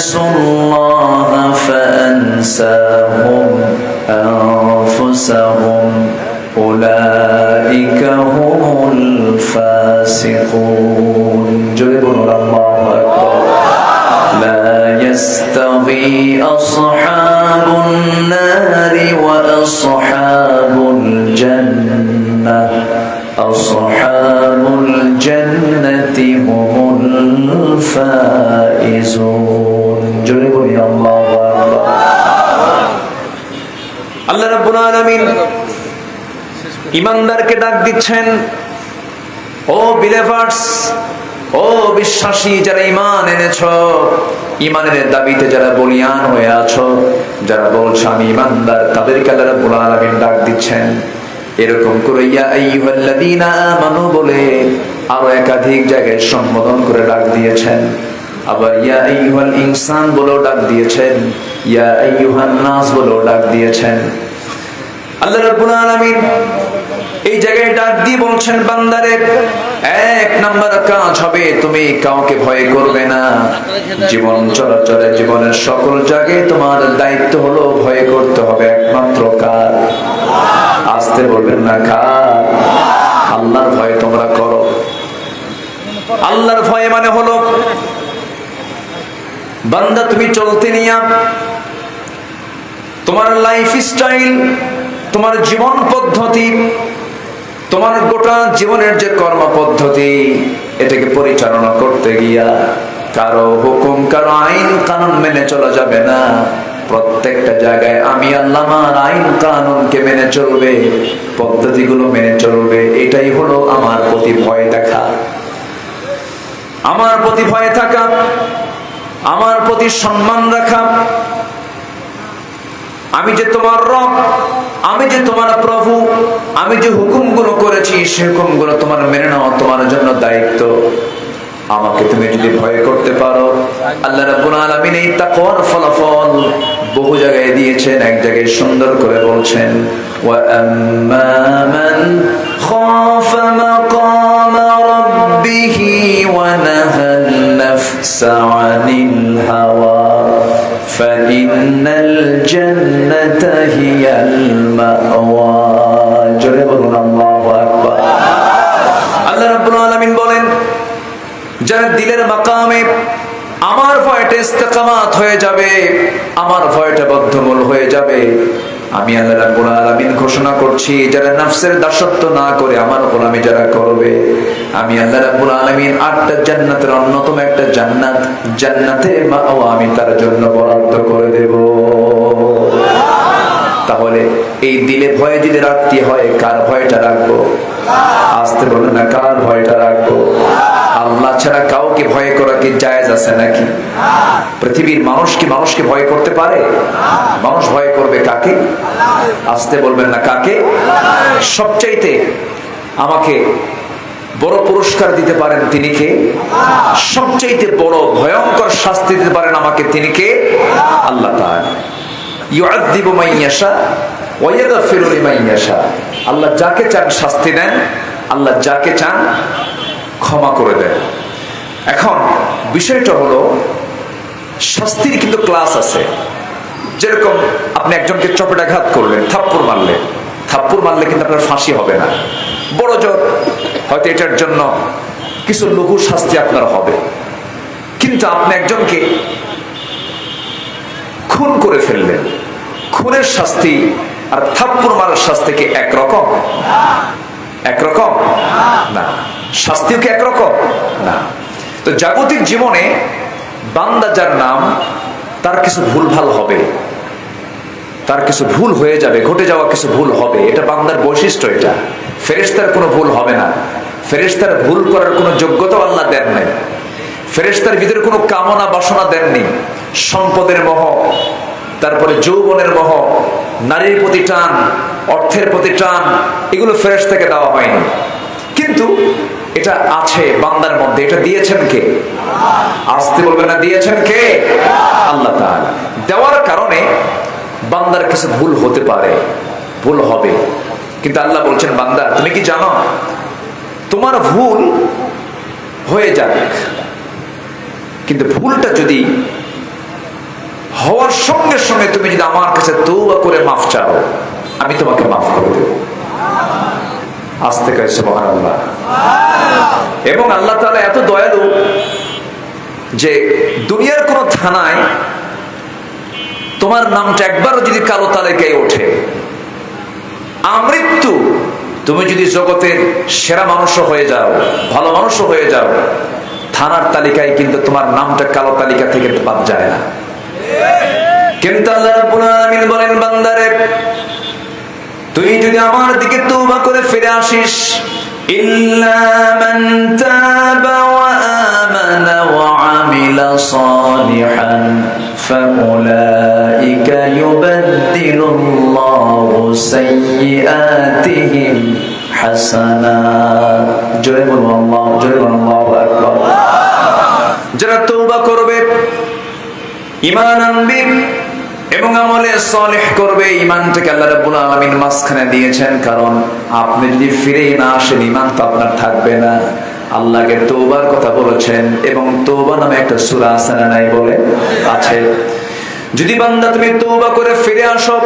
نسوا الله فأنساهم أنفسهم. أولئك هم الفاسقون. جربوا الله أكبر. لا يستوي أصحاب النار وأصحاب الجنة. أصحاب الجنة هم الفائزون. জোরে বলি, আল্লাহ আল্লাহ রাব্বুল আলামিন ইমানদারকে ডাক দিচ্ছেন, ও বিলেভার্স ও বিশ্বাসী যারা ইমান এনেছ ইমানের দাবিতে যারা বলিয়ান হয়ে আছো, যারা বলছো, আমি ইমানদার তাদেরকে আল্লাহ রাব্বুল আলামিন ডাক দিচ্ছেন। এরকম করে, ইয়া আইয়ুহাল্লাযীনা আমানু বলে আরও একাধিক জায়গায় সম্বোধন করে ডাক দিয়েছেন। আবার ইয়া ইনসান বলেও ডাক দিয়েছেন। ইয়া আইয়ুহান নাস বলেও ডাক দিয়েছেন। আল্লাহ রাব্বুল আলামিন এই জায়গায় ডাক দিয়ে বলছেন, বান্দারে, এক নাম্বার কাজ হবে, তুমি কাউকে ভয় করবে না। জীবন চলাচলে জীবনের সকল জায়গায় তোমার দায়িত্ব হলো ভয় করতে হবে, একমাত্র কার? আসতে বলবেন না, কার? আল্লাহর ভয় তোমরা করো। আল্লাহর ভয় মানে হলো বান্দা, তুমি চলতে নিয়া। তোমার লাইফ স্টাইল তোমার জীবন পদ্ধতি, তোমার গোটা জীবনের যে কর্ম পদ্ধতি এটাকে পরিচালনা করতে গিয়া কারও হুকুম, কারও আইন কানুন মেনে চলা যাবে না। প্রত্যেকটা জায়গায় আমি আল্লাহ, আমার আইন কানুনকে মেনে চলবে, পদ্ধতিগুলো মেনে চলবে, এটাই হলো আমার প্রতি ভয় দেখা। আমার প্রতি ভয় থাকা আমার প্রতি সম্মান রাখা। আমি যে তোমার রব, আমি যে তোমার প্রভু, আমি যে হুকুমগুলো করেছি, সে হুকুমগুলো তোমার মেনে নেওয়া তোমার জন্য দায়িত্ব। আমাকে তুমি যদি ভয় করতে পারো, আল্লাহ রাব্বুল আলামিন তাকওয়ার ফলাফল বহু জায়গায় দিয়েছেন, এক জায়গায় সুন্দর করে বলছেন, ওয়া আম্মা মান খাফা নাফসা আনিল হাওয়া فإن الجنة هي المأوى জোরে বলুন আল্লাহু আকবার আল্লাহ রাব্বুল আলামিন বলেন যারা দিলের মাকামে আমার ভয়টা ইস্তেকামাত হয়ে যাবে আমার ভয়টা বদ্ধমূল হয়ে যাবে আমি আল্লাহ রাব্বুল আলামিন ঘোষণা করছি, যারা নফসের দাসত্ব না করে আমার গোলামি যারা করবে, আমি আল্লাহ রাব্বুল আলামিন আটটা জান্নাতের অন্যতম একটা জান্নাত জান্নাতে মাও আমি তার জন্য বরাদ্দ করে দেব। তাহলে এই দিলে ভয় যদি রাখতে হয়, কার ভয়টা রাখব? আসতে বলুন না, কার ভয়টা রাখব? আল্লাহ ছাড়া কাউকে ভয় করা কি জায়েজ আছে নাকি? পৃথিবীর মানুষ কি মানুষকে ভয় করতে পারে? মানুষ ভয় করবে কাকে? আসতে বলবেন না, কাকে? সবচাইতে আমাকে বড় পুরস্কার দিতে পারেন তিনি কে? সবচাইতে বড় ভয়ঙ্কর শাস্তি দিতে পারেন আমাকে তিনি কে? আল্লাহ ইয়াশা। আল্লাহ যাকে চান শাস্তি দেন, আল্লাহ যাকে চান ক্ষমা করে দেন এখন বিষয়টা হলো, শাস্তির কিন্তু ক্লাস আছে। যেরকম আপনি একজনকে চপেটাঘাত করলেন, থাপ্পড় মারলেন। থাপ্পড় মারলে কিন্তু আপনার ফাঁসি হবে না। বড় জোর, হয়তো এটার জন্য কিছু লঘু শাস্তি আপনার হবে। কিন্তু আপনি একজনকে খুন করে ফেললেন। খুনের শাস্তি আর থাপ্পড় মারার শাস্তি কি একরকম? একরকম? না। শাস্তিও কি একরকম? না। তো জাগতিক জীবনে বান্দা যার নাম, তার কিছু ভুলভাল হবে। তার কিছু ভুল হয়ে যাবে, ঘটে যাওয়া কিছু ভুল হবে। এটা বান্দার বৈশিষ্ট্য এটা। ফেরেশতার কোনো ভুল হবে না। ফেরেশতার ভুল করার কোনো যোগ্যতা আল্লাহ দেন নাই। ফেরেশতার ভিতরে কোনো কামনা বাসনা দেননি। সম্পদের মোহ, তারপরে যৌবনের মোহ, নারীর প্রতি টান, অর্থের প্রতি টান, এগুলো ফেরেশতাকে দেওয়া হয়নি। কিন্তু এটা আছে বান্দার মধ্যে, এটা দিয়েছেন কে? আসতে বলবে না, দিয়েছেন কে? আল্লাহ দেওয়ার কারণে বান্দার কিছু ভুল হতে পারে, ভুল হবে। কিন্তু আল্লাহ বলছেন, বান্দা, তুমি কি জানো? তোমার ভুল হয়ে যাক। কিন্তু ভুলটা যদি হওয়ার সঙ্গে সঙ্গে তুমি যদি আমার কাছে তৌবা করে মাফ চাও, আমি তোমাকে মাফ করে দেব। আসতে কাছে মহান আল্লাহ এবং আল্লাহ তাআলা এত দয়ালু যে দুনিয়ার কোন থানায় তোমার নামটা একবারও যদি কালো তালিকায় ওঠে। আমৃত্যু, তুমি যদি জগতের সেরা মানুষ হয়ে যাও, ভালো মানুষ হয়ে যাও, থানার তালিকায় কিন্তু তোমার নামটা কালো তালিকা থেকে বাদ যায় না। কিন্তু আল্লাহ বলেন, বান্দারে, তুই যদি আমার দিকে তওবা করে ফিরে আসিস ইল্লা মান তাবা ওয়া আমানা ওয়া আমিলা সালিহান ফাউলাইকা ইউবাদদিলুল্লাহু সাইয়্যাতিহিম হাসানাত জয় বলুন, আল্লাহ জয় বলুন, আল্লাহু আকবার। যারা তওবা করবে ইমান আনবে এবং আমলে সলেহ করবে ইমানটাকে আল্লাহ রাব্বুল আলামিন মাঝখানে দিয়েছেন, কারণ আপনি যদি ফিরে না আসেন ইমান তো আপনার থাকবে না। আল্লাহকে তৌবার কথা বলেছেন, এবং তৌবা নামে একটা সূরা আছে না নাই বলে? আছে। যদি বান্দা তুমি তৌবা করে ফিরে আসো,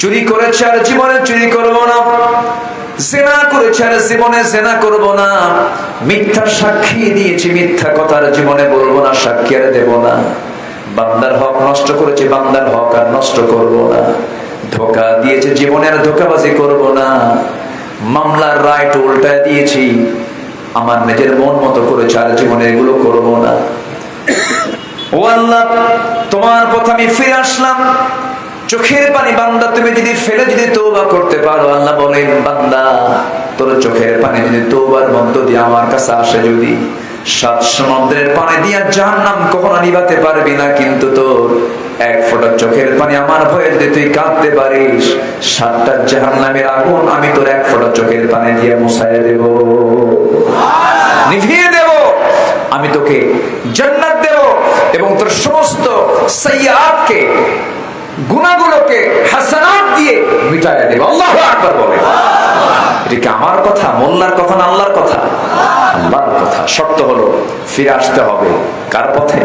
চুরি করেছে আর জীবনে চুরি করব না, জেনা করেছে আর জীবনে জেনা করব না, মিথ্যা সাক্ষী দিয়েছি, মিথ্যা কথার জীবনে বলব না, সাক্ষী আর দেব না। বান্দার হক নষ্ট করেছে বান্দার হক আর নষ্ট করব না। ধোকা দিয়েছে জীবনে আর ধোকাবাজি করব না। মামলার রায়টা উল্টায় দিয়েছি। আমার নিজের মন মতো করেছে আর জীবনে এগুলো করব না। ও আল্লাহ, তোমার পথে আমি ফিরে আসলাম। চোখের পানি বান্দা, তুমি যদি ফেলে যদি তৌবা করতে পারো, আল্লাহ বলেন, বান্দা, তোর চোখের পানি যদি তৌবার মধ্য দিয়ে আমার কাছে আসে যদি। সাত সমুদ্রের পানি দিয়া জাহান্নাম কখনো নিবাতে পারবি না, কিন্তু তোর এক ফোঁটা চোখের পানি আমার ভয়ে যদি তুই কাঁদতে পারিস, সাতটা জাহান্নামের আগুন আমি তোর এক ফোঁটা চোখের পানি দিয়ে মুছাইয়া দেব। নিভিয়ে দেব। আমি তোকে জান্নাত দেব এবং তোর সমস্ত সাইয়াতকে গুণাগুলোকে হাসানাত দিয়ে মিটাইয়া দেব। আল্লাহু আকবার বলে। এটা কি আমার কথা, মোল্লার কথা না আল্লাহর কথা? আল্লাহর কথা। শর্ত হলো, ফিরে আসতে হবে কার পথে?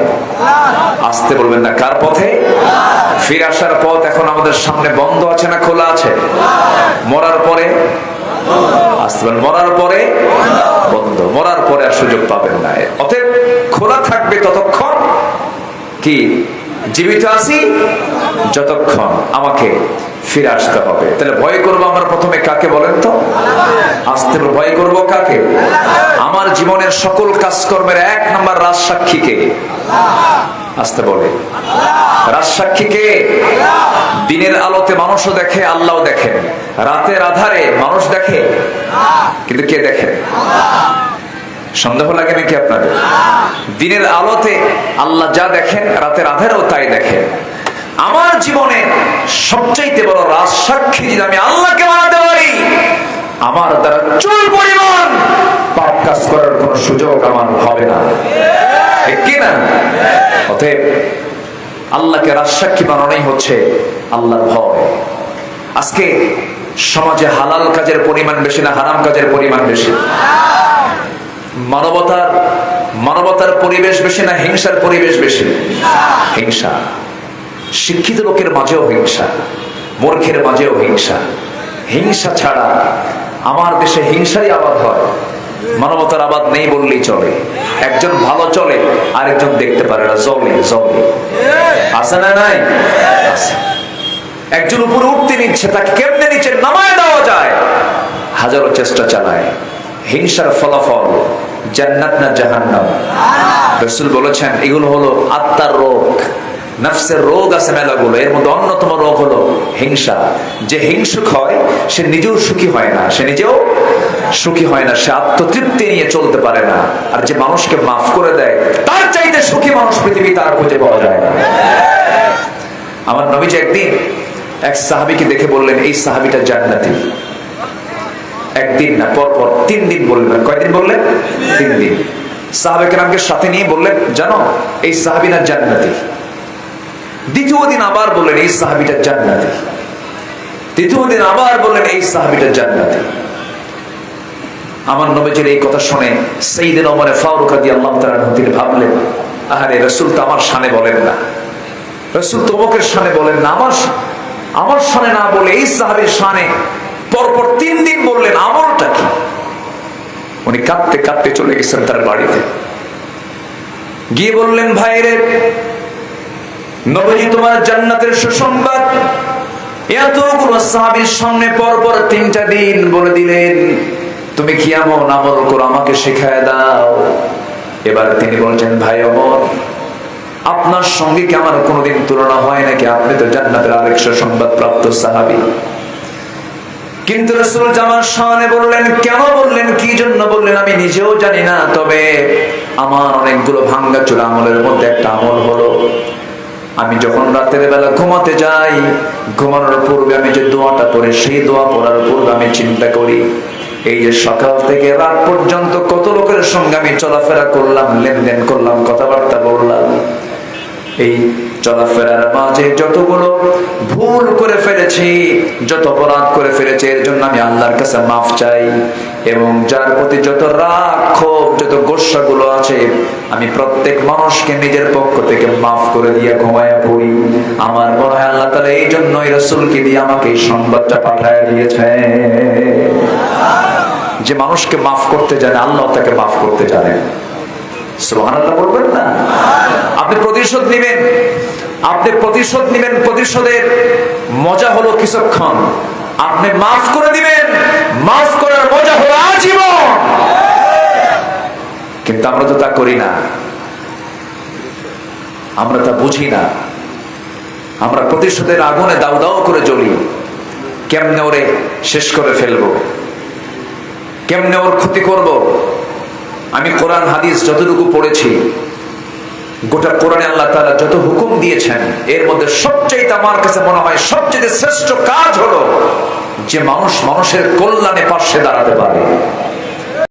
আসতে বলবেন না, কার পথে? ফিরে আসার পথ এখন আমাদের সামনে বন্ধ আছে না খোলা আছে? মরার পরে? আসতে পারেন মরার পরে? বন্ধ। মরার পরে আর সুযোগ পাবেন না। অতএব খোলা থাকবে ততক্ষণ কি? জীবিত আছি, যতক্ষণ আমাকে ফিরে আসতে হবে। তাহলে ভয় করব আমরা প্রথমে কাকে বলেন তো? আসতে ভয় করব কাকে? আমার জীবনের সকল কাজকর্মের এক নাম্বার রাজ সাক্ষীকে আসতে বলে। রাজ সাক্ষীকে দিনের আলোতে মানুষও দেখে আল্লাহ দেখেন রাতের আধারে মানুষ দেখে, কিন্তু কে দেখে? সন্দেহ লাগে নাকি আপনাদের? দিনের আলোতে আল্লাহ যা দেখেন, রাতের আধারেও তাই দেখেন। আমার জীবনে সবচাইতে বড় রাজ সাক্ষী যদি আমি আল্লাহকে মানাতে পারি, আমার দ্বারা চুল পরিমাণ পাপ কাজ করার কোন সুযোগ আমার হবে না। অতএব আল্লাহকে রাজ সাক্ষী বানানোই হচ্ছে আল্লাহর ভয়। আজকে সমাজে হালাল কাজের পরিমাণ বেশি না হারাম কাজের পরিমাণ বেশি? মানবতার মানবতার পরিবেশ বেশি না, হিংসার পরিবেশ বেশি। হিংসা। শিক্ষিত লোকের মাঝেও হিংসা, মূর্খের মাঝেও হিংসা। হিংসা ছাড়া আমার দেশে হিংসারই আবাদ হয়। মানবতার আবাদ নেই বললেই চলে। একজন ভালো চলে, আরেকজন দেখতে পারে না, জলে জলে। আছে না নাই? একজন উপরে উঠতে নিচ্ছে, তাকে কেমনে নিচে নামায় দেওয়া যায়? হাজারো চেষ্টা চালায়। হিংসার ফলাফল জান্নাত না জাহান্নাম? রসুল বলেছেন, এগুলো হলো আত্মার রোগ। নফসের রোগ আছে মেলাগুলো, এর মধ্যে অন্যতম রোগ হলো হিংসা। যে হিংসুক হয়, সে নিজেও সুখী হয় না, সে নিজেও সুখী হয় না, সে আত্মতৃপ্তি নিয়ে চলতে পারে না। আর যে মানুষকে মাফ করে দেয়, তার চাইতে সুখী মানুষ পৃথিবী তার খুঁজে পাওয়া যায় না। আমার নবীজি একদিন এক সাহাবিকে দেখে বললেন, এই সাহাবিটা জান্নাতি। একদিন না, পর পর তিন দিন বললেন। কয়দিন বললেন? তিন দিন। সাহাবেকে নামকে সাথে নিয়ে বললেন, জানো, এই সাহাবিনা জান্নাতি? দ্বিতীয় দিন আবার বললেন, এই সাহাবিটা জান্নাতি। তৃতীয় দিন আবার বললেন, এই সাহাবিটা জান্নাতি। আমার নবীজির এই কথা শুনে সেইদিন ওমরে ফারুক আদি আল্লাহ তাআলা তিনি ভাবলেন, আহারে, রসুল তো আমার শানে বলেন না। রসুল তোমকের শানে বলেন না। আমার আমার শানে না বলে এই সাহাবির শানে পরপর তিন দিন বললেন, আমলটা কি? উনি কাঁদতে কাঁদতে চলে গেছেন তার বাড়িতে। গিয়ে বললেন, ভাইরে নবী তোমার জান্নাতের সুসংবাদ। এতগুলো সাহাবির সামনে পরপর তিনটা দিন বলে দিলেন, তুমি কি এমন আমল করো? আমাকে শেখায় দাও। এবার তিনি বলছেন, ভাই অমর, আপনার সঙ্গে কি আমার কোনোদিন তুলনা হয় নাকি? আপনি তো জান্নাতের আরেক সংবাদ প্রাপ্ত সাহাবি। কিন্তু রসুল জামার সামনে বললেন, কেন বললেন? কি জন্য বললেন? আমি নিজেও জানি না। তবে আমার অনেকগুলো ভাঙ্গা চূড়া আমলের মধ্যে একটা আমল হলো। আমি যখন রাতের বেলা ঘুমাতে যাই, ঘুমানোর পূর্বে আমি যে দোয়াটা পড়ি, সেই দোয়া পড়ার পূর্বে আমি চিন্তা করি, এই যে সকাল থেকে রাত পর্যন্ত কত লোকের সঙ্গে আমি চলাফেরা করলাম, লেনদেন করলাম, কথাবার্তা বললাম, এই চলাফেরার মাঝে যতগুলো ভুল করে ফেলেছি, যত অপরাধ করে ফেলেছি, এর জন্য আমি আল্লাহর কাছে মাফ চাই। এবং যার প্রতি যত রাগ, ক্ষোভ, যত গোসা গুলো আছে, আমি প্রত্যেক মানুষকে নিজের পক্ষ থেকে মাফ করে দিয়ে ঘুমায়া পড়ি। আমার মনে হয় আল্লাহ তালা এই জন্যই রসুলকে দিয়ে আমাকে এই সংবাদটা পাঠায় দিয়েছে। যে মানুষকে মাফ করতে জানে, আল্লাহ তাকে মাফ করতে জানেন না? আপনি প্রতিশোধ নেবেন। আপনি প্রতিশোধ নেবেন, প্রতিশোধের মজা হলো কিছুক্ষণ। আপনি মাফ করে দিবেন, মাফ করার মজা হলো আজীবন। কিন্তু আমরা তো তা করি না। আমরা তা বুঝি না। আমরা প্রতিশোধের আগুনে দাউ দাউ করে জ্বলি। কেমনে ওরে শেষ করে ফেলব? কেমনে ওর ক্ষতি করব? আমি কোরআন, হাদিস যতটুকু পড়েছি গোটা কোরআনে আল্লাহ তাআলা যত হুকুম দিয়েছেন, এর মধ্যে সবচেয়ে আমার কাছে মনে হয় সবচেয়ে শ্রেষ্ঠ কাজ হলো যে মানুষ মানুষের কল্যাণে পাশে দাঁড়াতে পারে।